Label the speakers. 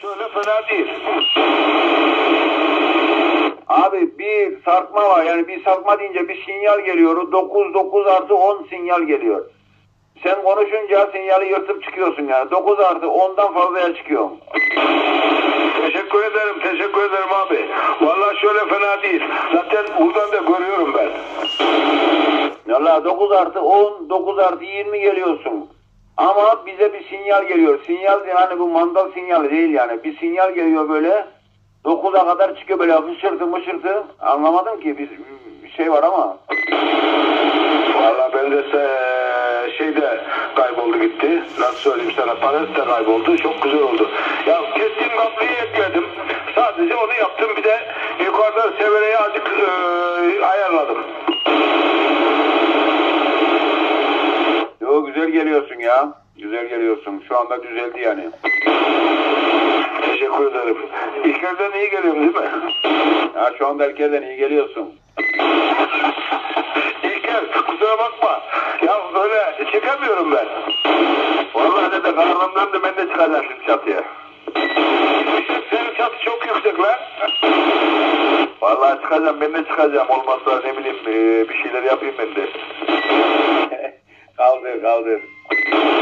Speaker 1: şöyle fena değil.
Speaker 2: Abi bir sarkma var yani bir sarkma deyince bir sinyal geliyor. 9 9 artı 10 sinyal geliyor. Sen konuşunca sinyali yırtıp çıkıyorsun yani. 9 artı 10'dan fazlaya çıkıyor.
Speaker 1: Teşekkür ederim, teşekkür ederim abi. Vallahi şöyle fena değil. Zaten buradan da görüyorum ben.
Speaker 2: Valla 9 artı 10, 9 artı 20 geliyorsun. Ama bize bir sinyal geliyor. Sinyal yani bu mandal sinyali değil yani. Bir sinyal geliyor böyle. 9'a kadar çıkıyor böyle hışırtı mışırtı. Anlamadım ki bir, bir şey var ama.
Speaker 1: Vallahi ben de se- şeyde kayboldu gitti. Nasıl söyleyeyim sana? Pares de kayboldu. Çok güzel oldu. Ya kestiğim kabloyu ekledim. Sadece onu yaptım. Bir de yukarıda severeyi azıcık e, ayarladım.
Speaker 2: Yo güzel geliyorsun ya. Güzel geliyorsun. Şu anda düzeldi yani.
Speaker 1: Teşekkür ederim. İlkerden iyi geliyorum değil mi?
Speaker 2: Ya şu anda erkekten iyi geliyorsun.
Speaker 1: İlker kusura bakma. Ya böyle çıkamıyorum ben.
Speaker 2: Vallahi de karnımdan da ben de çıkacağım şimdi çatıya.
Speaker 1: Senin çatı çok yüksek lan.
Speaker 2: Vallahi çıkacağım ben de çıkacağım. Olmazsa ne bileyim e, bir şeyler yapayım ben de. legal dele.